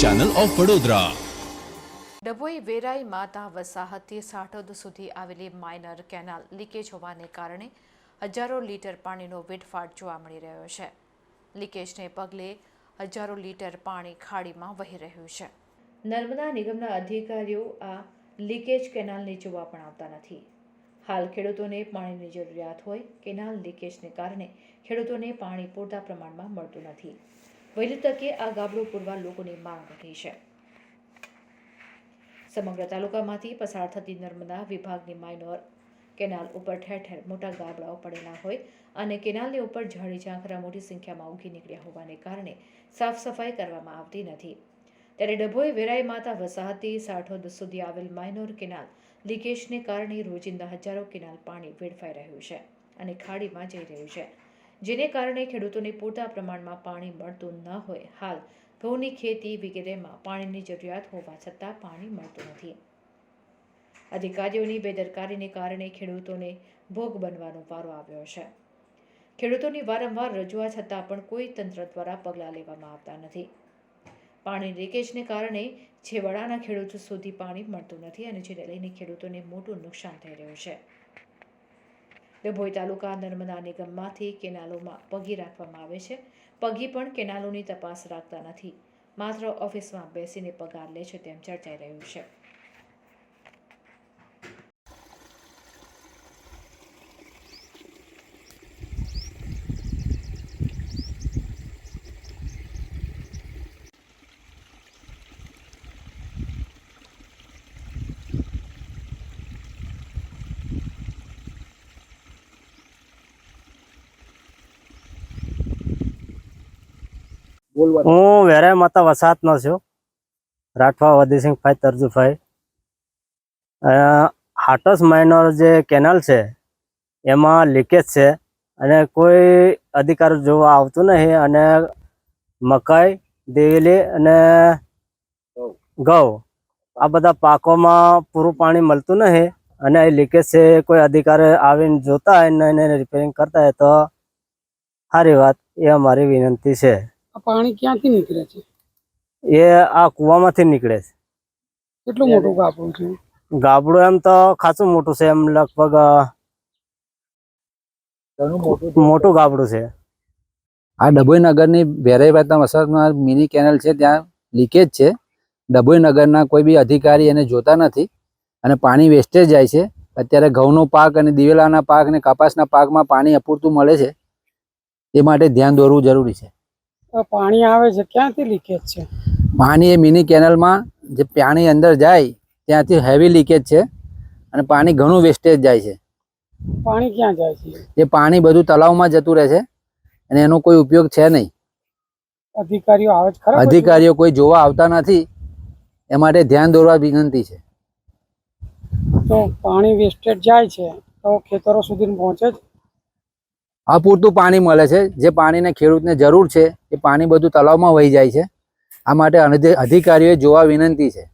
Channel of Vadodara Dabhoi Verai Mata વસાહતથી સાઠોદ સુધી આવેલી માઇનર કેનાલ લીકેજ હોવાને કારણે હજારો લીટર પાણીનો વેડફાટ જોવા મળી રહ્યો છે. લીકેજને પગલે હજારો લીટર પાણી ખાડીમાં વહી રહ્યું છે. નર્મદા નિગમના અધિકારીઓ આ લીકેજ કેનાલને જોવા પણ આવતા નથી. હાલ ખેડૂતોને પાણીની જરૂરિયાત હોય કેનાલ લીકેજને કારણે ખેડૂતોને પાણી પૂરતા પ્રમાણમાં મળતું નથી. વહેલી તકે આ ગાબડું પૂરવા લોકોની માંગ રહી છે. સમગ્ર તાલુકામાંથી પસાર થતી નર્મદા વિભાગની માઇનોર કેનાલ ઉપર ઠેર ઠેર મોટા ગાબડાઓ પડેલા હોય અને કેનાલની ઉપર ઝાડી ઝાંખરા મોટી સંખ્યામાં ઉગી નીકળ્યા હોવાને કારણે સાફ સફાઈ કરવામાં આવતી નથી. ત્યારે ડભોઈ વેરાઈ માતા વસાહતી સાઠોદ સુધી આવેલ માઇનોર કેનાલ લીકેજને કારણે રોજિંદા હજારો કેનાલ પાણી વેડફાઈ રહ્યું છે અને ખાડીમાં જઈ રહ્યું છે. જેને કારણે ખેડૂતોને પૂરતા પ્રમાણમાં પાણી મળતું ન હોય. હાલ, ઘઉંની ખેતી વગેરેમાં પાણીની જરૂરિયાત હોવા છતાં પાણી મળતું નથી. અધિકારીઓની બેદરકારીને કારણે ખેડૂતોને ભોગ બનવાનો વારો આવ્યો છે. ખેડૂતોની વારંવાર રજૂઆત છતાં પણ કોઈ તંત્ર દ્વારા પગલાં લેવામાં આવતા નથી. પાણી લીકેજને કારણે છેવાડાના ખેડૂતો સુધી પાણી મળતું નથી અને જેને લઈને ખેડૂતોને મોટું નુકસાન થઈ રહ્યું છે. ડભોઈ તાલુકા નર્મદા નિગમમાંથી કેનાલોમાં પગી રાખવામાં આવે છે. પગી પણ કેનાલોની તપાસ રાખતા નથી. માત્ર ઓફિસમાં બેસીને પગાર લે છે તેમ ચર્ચાઈ રહ્યું છે. હું વેરાય માતા વસાતનો છું. રાઠવા વદીસિંહભાઈ તરજુભાઈ. હાટસ માઇનોર જે કેનાલ છે એમાં લીકેજ છે અને કોઈ અધિકાર જોવા આવતું નહીં અને મકાઈ દેવેલી અને ઘઉં. આ બધા પાકોમાં પૂરું પાણી મળતું નહીં અને એ લીકેજ છે કોઈ અધિકાર આવીને જોતા હોય ને એને રિપેરિંગ કરતા હોય તો સારી વાત એ અમારી વિનંતી છે. આ પાણી ક્યાંથી નીકળે છે? એ આ કુવામાંથી નીકળે છે. કેટલું મોટું ગાબડું છે? ગાબડું એમ તો ખાસું મોટું છે એમ લગભગ મોટું ગાબડું છે. આ ડભોઈ નગરની વેરાઈ વાતના વસાહતમાં મિની કેનલ છે ત્યાં લીકેજ છે. ડભોઈ નગરના કોઈ બી અધિકારી એને જોતા નથી અને પાણી વેસ્ટેજ જાય છે. અત્યારે ઘઉંનો પાક અને દિવેલાના પાક અને કપાસના પાકમાં પાણી અપૂરતું મળે છે. એ માટે ધ્યાન દોરવું જરૂરી છે. પાણી આવે છે ક્યાંથી લીકેજ છે? પાણી એ મિની કેનલમાં જે પાણી અંદર જાય ત્યાંથી હેવી લીકેજ છે અને પાણી ઘણું વેસ્ટેજ જાય છે. પાણી ક્યાં જાય છે? જે પાણી બધું તળાવમાં જતું રહે છે અને એનો કોઈ ઉપયોગ છે નહીં. અધિકારીઓ આવે છે ખરા અધિકારીઓ કોઈ જોવા આવતા નથી એ માટે ધ્યાન દોરવા વિનંતી છે. તો પાણી વેસ્ટેજ જાય છે તો ખેતરો સુધી પહોંચે છે? અપૂરતું પાણી મળે છે. જે પાણીને ખેડૂતને જરૂર છે, એ પાણી બધું તળાવમાં વહી જાય છે. આ માટે અધિ- અધિકારીઓએ જોવા વિનંતી છે.